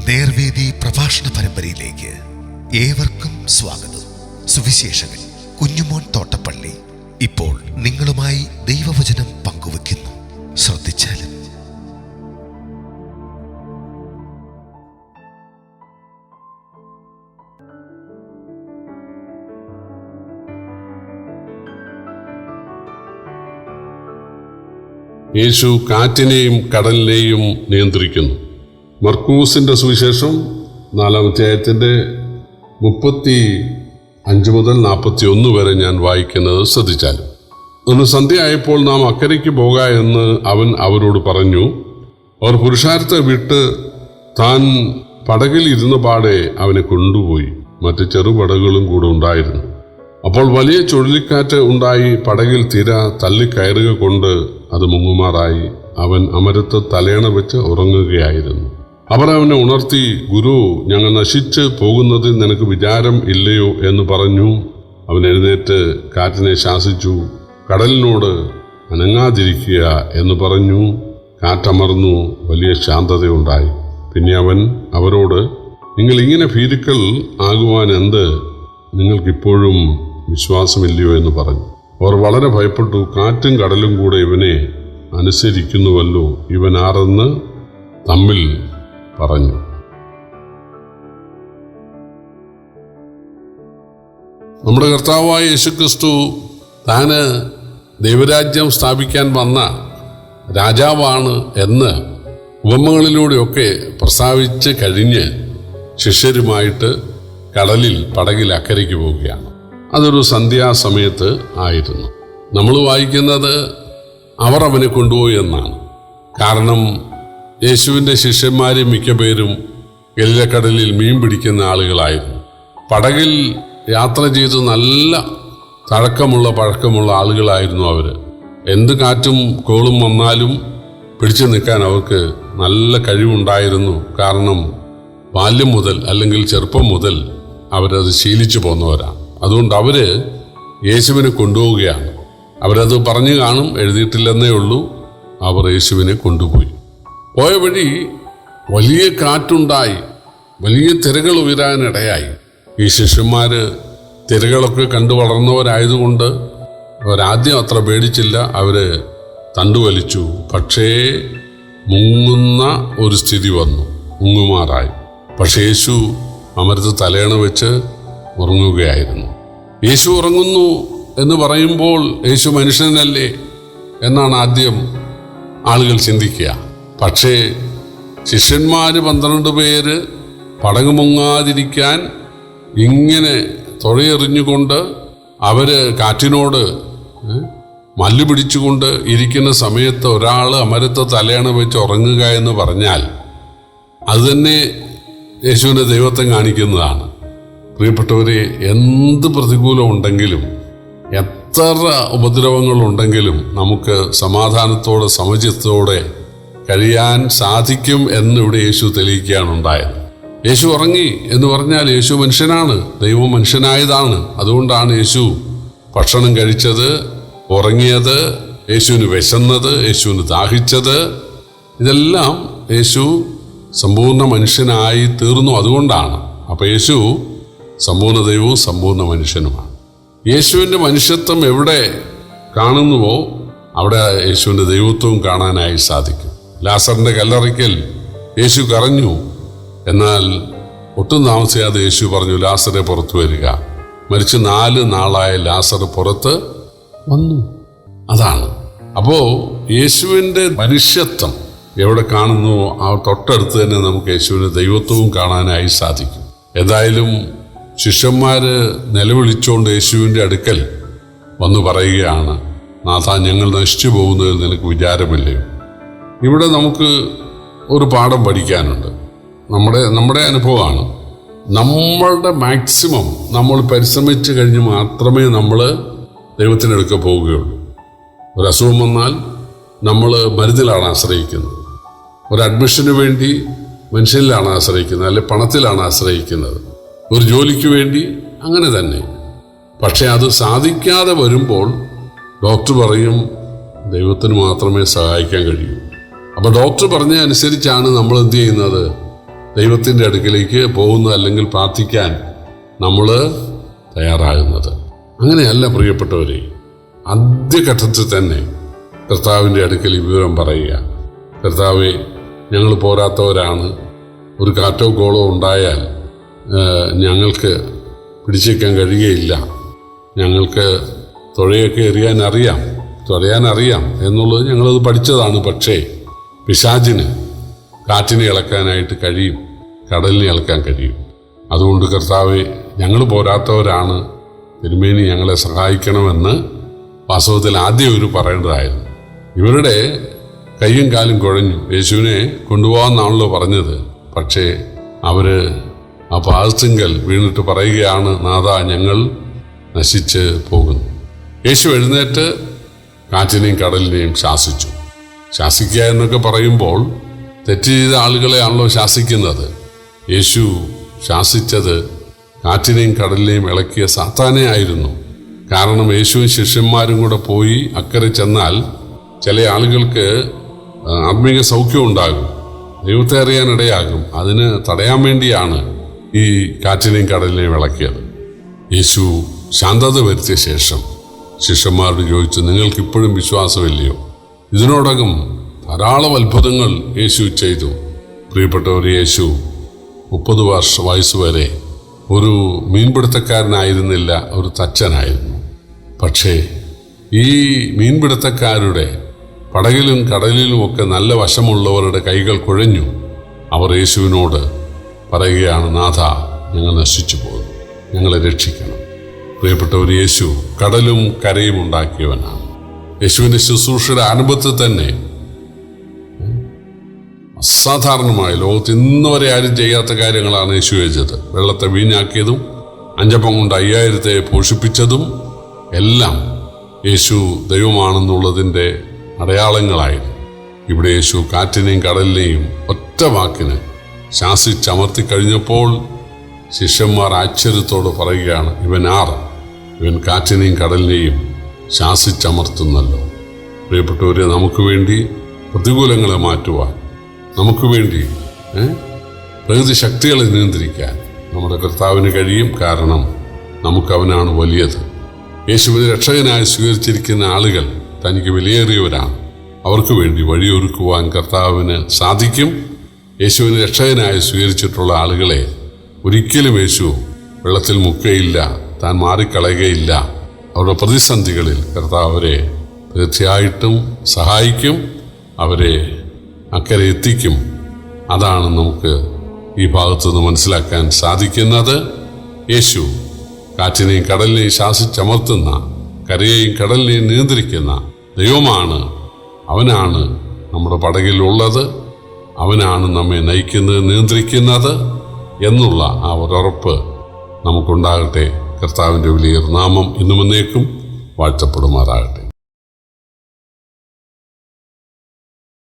നേർവേദി പ്രഭാഷണ പരമ്പരയിലേക്ക് ഏവർക്കും സ്വാഗതം. സുവിശേഷകൻ കുഞ്ഞുമോൻ തോട്ടപ്പള്ളി ഇപ്പോൾ നിങ്ങളുമായി ദൈവവചനം പങ്കുവെക്കുന്നു ശ്രദ്ധിച്ചാലും യേശു കാറ്റിനെയും കടലിനെയും നിയന്ത്രിക്കുന്നു. മർക്കൂസിന്റെ സുവിശേഷം നാലാം അധ്യായത്തിന്റെ മുപ്പത്തി അഞ്ച് മുതൽ നാൽപ്പത്തി ഒന്ന് വരെ ഞാൻ വായിക്കുന്നത് ശ്രദ്ധിച്ചാലും. ഒന്ന് സന്ധ്യയായപ്പോൾ നാം അക്കരയ്ക്ക് പോക എന്ന് അവൻ അവരോട് പറഞ്ഞു അവർ പുരുഷാരത്തെ വിട്ട് താൻ പടകിൽ ഇരുന്ന പാടെ അവനെ കൊണ്ടുപോയി. മറ്റ് ചെറുപടകുകളും കൂടെ ഉണ്ടായിരുന്നു. അപ്പോൾ വലിയ ചുഴലിക്കാറ്റ് ഉണ്ടായി പടകിൽ തിര തള്ളിക്കയറുക കൊണ്ട് അത് മുങ്ങുമാറായി. അവൻ അമരത്ത് തലേണ വെച്ച് ഉറങ്ങുകയായിരുന്നു. അവർ അവനെ ഉണർത്തി ഗുരു ഞങ്ങൾ നശിച്ച് പോകുന്നതിൽ നിനക്ക് വിചാരം ഇല്ലയോ? എന്ന് പറഞ്ഞു. അവൻ എഴുന്നേറ്റ് കാറ്റിനെ ശാസിച്ചു. കടലിനോട് അനങ്ങാതിരിക്കുക എന്ന് പറഞ്ഞു. കാറ്റമർന്നു വലിയ ശാന്തതയുണ്ടായി. പിന്നെ അവൻ അവരോട് നിങ്ങൾ ഇങ്ങനെ ഭീരുക്കൾ ആകുവാൻ എന്ത്? നിങ്ങൾക്കിപ്പോഴും വിശ്വാസമില്ലയോ? എന്ന് പറഞ്ഞു. അവർ വളരെ ഭയപ്പെട്ടു. കാറ്റും കടലും കൂടെ ഇവനെ അനുസരിക്കുന്നുവല്ലോ. ഇവൻ ആരെന്ന് തമ്മിൽ പറഞ്ഞു. നമ്മുടെ കർത്താവായ യേശുക്രിസ്തു താന് ദൈവരാജ്യം സ്ഥാപിക്കാൻ വന്ന രാജാവാണ് എന്ന് ഉപമകളിലൂടെയൊക്കെ പ്രസ്താവിച്ച് കഴിഞ്ഞ് ശിഷ്യരുമായിട്ട് കടലിൽ പടകിൽ അക്കരയ്ക്ക് പോവുകയാണ്. അതൊരു സന്ധ്യാസമയത്ത് ആയിരുന്നു. നമ്മൾ വായിക്കുന്നത് അവർ അവനെ കൊണ്ടുപോയി എന്നാണ്. കാരണം യേശുവിന്റെ ശിഷ്യന്മാരെ മിക്ക പേരും ഗലിലക്കടലിൽ മീൻ പിടിക്കുന്ന ആളുകളായിരുന്നു. പടകിൽ യാത്ര ചെയ്ത് നല്ല തഴക്കമുള്ള പഴക്കമുള്ള ആളുകളായിരുന്നു അവർ എന്ത് കാറ്റും കോളും വന്നാലും പിടിച്ചു നിൽക്കാൻ അവർക്ക് നല്ല കഴിവുണ്ടായിരുന്നു. കാരണം ബാല്യം മുതൽ അല്ലെങ്കിൽ ചെറുപ്പം മുതൽ അവരത് ശീലിച്ചു പോന്നവരാണ്. അതുകൊണ്ട് അവർ യേശുവിനെ കൊണ്ടുപോവുകയാണ്. അവരത് പറഞ്ഞു കാണും എഴുതിയിട്ടില്ലെന്നേ ഉള്ളൂ. അവർ യേശുവിനെ കൊണ്ടുപോയി. പോയ വഴി വലിയ കാറ്റുണ്ടായി. വലിയ തിരകൾ ഉയരാനിടയായി. ഈ ശിഷ്യന്മാര് തിരകളൊക്കെ കണ്ടു വളർന്നവരായതുകൊണ്ട് അവരാദ്യം അത്ര പേടിച്ചില്ല. അവർ തണ്ടുവലിച്ചു. പക്ഷേ മുങ്ങുന്ന ഒരു സ്ഥിതി വന്നു. മുങ്ങുമാറായി. പക്ഷേ യേശു അമരത്ത് തലയണ വെച്ച് ഉറങ്ങുകയായിരുന്നു. യേശു ഉറങ്ങുന്നു എന്ന് പറയുമ്പോൾ യേശു മനുഷ്യനല്ലേ എന്നാണ് ആദ്യം ആളുകൾ ചിന്തിക്കുക. പക്ഷേ ശിഷ്യന്മാർ പന്ത്രണ്ട് പേര് പടങ്ങുമുങ്ങാതിരിക്കാൻ ഇങ്ങനെ തുഴയെറിഞ്ഞുകൊണ്ട് അവർ കാറ്റിനോട് മല്ല് പിടിച്ചുകൊണ്ട് ഇരിക്കുന്ന സമയത്ത് ഒരാൾ അമരത്ത് തലയണ വെച്ച് ഉറങ്ങുക എന്ന് പറഞ്ഞാൽ അത് തന്നെ യേശുവിന്റെ ദൈവത്തെ കാണിക്കുന്നതാണ്. പ്രിയപ്പെട്ടവരെ എന്ത് പ്രതികൂലം ഉണ്ടെങ്കിലും എത്ര ഉപദ്രവങ്ങളുണ്ടെങ്കിലും നമുക്ക് സമാധാനത്തോടെ സമചിത്തത്തോടെ കഴിയാൻ സാധിക്കും എന്നിവിടെ യേശു തെളിയിക്കുകയാണ് ഉണ്ടായത്. യേശു ഉറങ്ങി എന്ന് പറഞ്ഞാൽ യേശു മനുഷ്യനാണ് ദൈവം മനുഷ്യനായതാണ്. അതുകൊണ്ടാണ് യേശു ഭക്ഷണം കഴിച്ചത് ഉറങ്ങിയത് യേശുവിന് വിശന്നത് യേശുവിന് ദാഹിച്ചത്. ഇതെല്ലാം യേശു സമ്പൂർണ മനുഷ്യനായി തീർന്നു. അതുകൊണ്ടാണ് അപ്പോൾ യേശു സമ്പൂർണ ദൈവവും സമ്പൂർണ മനുഷ്യനുമാണ്. യേശുവിന്റെ മനുഷ്യത്വം എവിടെ കാണുന്നുവോ അവിടെ യേശുവിന്റെ ദൈവത്വവും കാണാനായി സാധിക്കും. ലാസറിന്റെ കല്ലറയ്ക്കൽ യേശു കരഞ്ഞു. എന്നാൽ ഒട്ടും താമസിയാതെ യേശു പറഞ്ഞു ലാസറെ പുറത്തു വരിക. മരിച്ച് നാല് നാളായ ലാസർ പുറത്ത് വന്നു. അതാണ്. അപ്പോൾ യേശുവിന്റെ മനുഷ്യത്വം എവിടെ കാണുന്നു? ആ തൊട്ടടുത്ത് തന്നെ നമുക്ക് യേശുവിന്റെ ദൈവത്വവും കാണാനായി സാധിക്കും. എന്തായാലും ശിഷ്യന്മാര് നിലവിളിച്ചുകൊണ്ട് യേശുവിന്റെ അടുക്കൽ വന്നു പറയുകയാണ് നാഥ ഞങ്ങൾ നശിച്ചു പോകുന്നതിൽ നിനക്ക് വിചാരമില്ലയോ? ഇവിടെ നമുക്ക് ഒരു പാഠം പഠിക്കാനുണ്ട്. നമ്മുടെ നമ്മുടെ അനുഭവമാണ്. നമ്മളുടെ മാക്സിമം നമ്മൾ പരിശ്രമിച്ച് കഴിഞ്ഞ് മാത്രമേ നമ്മൾ ദൈവത്തിനടുക്ക പോവുകയുള്ളൂ. ഒരു അസുഖം വന്നാൽ നമ്മൾ മരുന്നിലാണ് ആശ്രയിക്കുന്നത്. ഒരു അഡ്മിഷന് വേണ്ടി മനുഷ്യനിലാണ് ആശ്രയിക്കുന്നത് അല്ലെ പണത്തിലാണ് ആശ്രയിക്കുന്നത്. ഒരു ജോലിക്ക് വേണ്ടി അങ്ങനെ തന്നെ. പക്ഷെ അത് സാധിക്കാതെ വരുമ്പോൾ ഡോക്ടർ പറയും ദൈവത്തിന് മാത്രമേ സഹായിക്കാൻ കഴിയൂ. അപ്പോൾ ഡോക്ടർ പറഞ്ഞ അനുസരിച്ചാണ് നമ്മൾ എന്ത് ചെയ്യുന്നത്? ദൈവത്തിന്റെ അടുക്കിലേക്ക് പോകുന്നത് അല്ലെങ്കിൽ പ്രാർത്ഥിക്കാൻ നമ്മൾ തയ്യാറാകുന്നത്. അങ്ങനെയല്ല പ്രിയപ്പെട്ടവരെ ആദ്യഘട്ടത്തിൽ തന്നെ കർത്താവിന്റെ അടുക്കൽ വിവരം പറയുക. കർത്താവെ ഞങ്ങൾ പോരാത്തവരാണ്. ഒരു കാറ്റോ കോളോ ഉണ്ടായാൽ ഞങ്ങൾക്ക് പിടിച്ചേക്കാൻ കഴിയുകയില്ല. ഞങ്ങൾക്ക് തുഴയൊക്കെ എറിയാൻ അറിയാം തുഴയാൻ അറിയാം എന്നുള്ളത് ഞങ്ങളത് പഠിച്ചതാണ്. പക്ഷേ പിശാചിന് കാറ്റിനെ ഇളക്കാനായിട്ട് കഴിയും കടലിനെ ഇളക്കാൻ കഴിയും. അതുകൊണ്ട് കർത്താവെ ഞങ്ങൾ പോരാത്തവരാണ്. തിരുമേനി ഞങ്ങളെ സഹായിക്കണമെന്ന് വാസ്തവത്തിൽ ആദ്യം ഒരു പറയേണ്ടതായിരുന്നു. ഇവരുടെ കയ്യും കാലും കുഴഞ്ഞു. യേശുവിനെ കൊണ്ടുപോകാമെന്നാണല്ലോ പറഞ്ഞത്. പക്ഷേ അവർ ആ പാദത്തിങ്കൽ വീണിട്ട് പറയുകയാണ് നാഥ ഞങ്ങൾ നശിച്ച് പോകുന്നു. യേശു എഴുന്നേറ്റ് കാറ്റിനെയും കടലിനെയും ശാസിച്ചു. ശാസിക്കുക എന്നൊക്കെ പറയുമ്പോൾ തെറ്റ് ചെയ്ത ആളുകളെയാണല്ലോ ശാസിക്കുന്നത്. യേശു ശാസിച്ചത് കാറ്റിനെയും കടലിനെയും ഇളക്കിയ സാത്താനെ ആയിരുന്നു. കാരണം യേശുവും ശിഷ്യന്മാരും കൂടെ പോയി അക്കരെ ചെന്നാൽ ചില ആളുകൾക്ക് ആത്മീക സൗഖ്യം ഉണ്ടാകും. ദൈവത്തെ അറിയാനിടയാകും അതിന് തടയാൻ വേണ്ടിയാണ് ഈ കാറ്റിനെയും കടലിനെയും ഇളക്കിയത്. യേശു ശാന്തത വരുത്തിയ ശേഷം ശിഷ്യന്മാരോട് ചോദിച്ചു നിങ്ങൾക്കിപ്പോഴും വിശ്വാസമില്ലയോ? ഇതിനോടകം ധാരാളം അത്ഭുതങ്ങൾ യേശു ചെയ്തു. പ്രിയപ്പെട്ടവർ യേശു മുപ്പത് വർഷ വയസ്സ് വരെ ഒരു മീൻപിടുത്തക്കാരനായിരുന്നില്ല ഒരു തച്ചനായിരുന്നു. പക്ഷേ ഈ മീൻപിടുത്തക്കാരുടെ പടകിലും കടലിലുമൊക്കെ നല്ല വശമുള്ളവരുടെ കൈകൾ കുഴഞ്ഞു. അവർ യേശുവിനോട് പറയുകയാണ് നാഥ ഞങ്ങൾ നശിച്ചു പോകുന്നു. ഞങ്ങളെ രക്ഷിക്കണം. പ്രിയപ്പെട്ടവർ യേശു കടലും കരയും ഉണ്ടാക്കിയവനാണ്. യേശുവിന്റെ ശുശ്രൂഷയുടെ ആരംഭത്തിൽ തന്നെ അസാധാരണമായ ലോകത്ത് ഇന്ന് വരെ ആരും ചെയ്യാത്ത കാര്യങ്ങളാണ് യേശു ചെയ്തത്. വെള്ളത്തെ വീഞ്ഞാക്കിയതും അഞ്ചപ്പം കൊണ്ട് അയ്യായിരത്തെ പോഷിപ്പിച്ചതും എല്ലാം യേശു ദൈവമാണെന്നുള്ളതിന്റെ അടയാളങ്ങളായിരുന്നു. ഇവിടെ യേശു കാറ്റിനെയും കടലിനെയും ഒറ്റ വാക്കിന് ശാസിച്ചമർത്തി കഴിഞ്ഞപ്പോൾ ശിഷ്യന്മാർ ആശ്ചര്യത്തോട് പറയുകയാണ് ഇവൻ ആർ? ഇവൻ കാറ്റിനെയും കടലിനെയും ശാസിച്ചമർത്തുന്നല്ലോ. പ്രിയപ്പെട്ടവരെ നമുക്ക് വേണ്ടി പ്രതികൂലങ്ങളെ മാറ്റുവാൻ നമുക്ക് വേണ്ടി പ്രകൃതി ശക്തികളെ നിയന്ത്രിക്കാൻ നമ്മുടെ കർത്താവിന് കഴിയും കാരണം നമുക്കവനാണ് വലിയത്. യേശുവിനെ രക്ഷകനായി സ്വീകരിച്ചിരിക്കുന്ന ആളുകൾ തനിക്ക് വിലയേറിയവരാണ്. അവർക്ക് വേണ്ടി വഴിയൊരുക്കുവാൻ കർത്താവിന് സാധിക്കും. യേശുവിനെ രക്ഷകനായി സ്വീകരിച്ചിട്ടുള്ള ആളുകളെ ഒരിക്കലും യേശു വെള്ളത്തിൽ മുക്കുകയില്ല താൻ മാറിക്കളയുകയില്ല. അവരുടെ പ്രതിസന്ധികളിൽ കർത്താവ് അവരെ തീർച്ചയായിട്ടും സഹായിക്കും അവരെ അക്കരെ എത്തിക്കും. അതാണ് നമുക്ക് ഈ ഭാഗത്തു നിന്ന് മനസ്സിലാക്കാൻ സാധിക്കുന്നത്. യേശു കാറ്റിനെയും കടലിനെയും ശാസിച്ചമർത്തുന്ന കരയെയും കടലിനെയും നിയന്ത്രിക്കുന്ന ദൈവമാണ്. അവനാണ് നമ്മുടെ പടകിലുള്ളത്. അവനാണ് നമ്മെ നയിക്കുന്നത് നിയന്ത്രിക്കുന്നത് എന്നുള്ള ആ ഒരുറപ്പ് നമുക്കുണ്ടാകട്ടെ. കർത്താവിന്റെ വലിയ നാമം ഇന്നുമെന്നേക്കും വാഴ്ത്തപ്പെടുമാറാകട്ടെ.